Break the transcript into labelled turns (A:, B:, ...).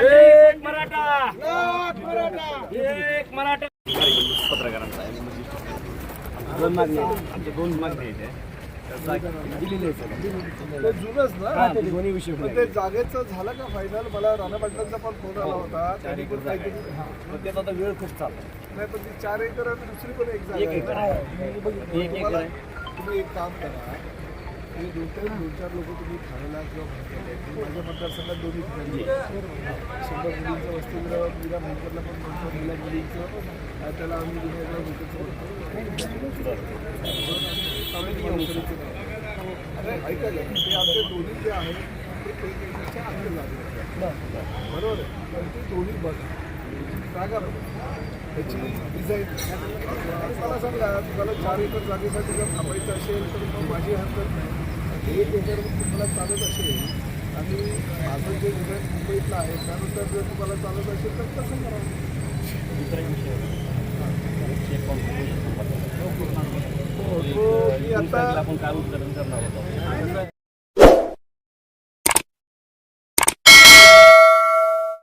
A: एक मराठा. दोन मागणी आमच्या दोन मागणी
B: जुनच ना? ते जागेचं झालं का फायनल मला राणा पाटलांचा पण फोन आला होता. त्याने पण काहीतरी
A: वेळ खूप चालला.
B: नाही पण ती चार एकर आणि दुसरी पण एक
A: एक एकर
B: आहे.
A: आहे. एक
B: तुम्हाला-
A: आहे.
B: तुम्ही एक काम करा तुम्ही दोन चार दोन चार लोक तुम्ही ठाण्याला किंवा तुम्ही माझ्या मतदारसंघात दोन्ही ठिकाणी आहे. शंभर मुलींचं वसतिगृह मीरा भाईकरला पण दोनशे मुला मुलींचं त्याला आम्ही गुन्हेगार ऐका ना, ते आमचे दोन्ही जे आहेत ते एकमेकांच्या लागले बरोबर आहे पण ते दोन्ही बघा बघा त्याची डिझाईन मला सांगा तुम्हाला चार एकर जागेसाठी जर थांबायचं असेल तर मग माझी हरकत नाही एक एकर तुम्हाला चालत असेल आणि माझं जे डिझाईन मुंबईतलं आहे त्यानुसार जर तुम्हाला चालत असेल तर कसं करावं हो, तो मी आता
A: आपण काय उत्तर करणार होतो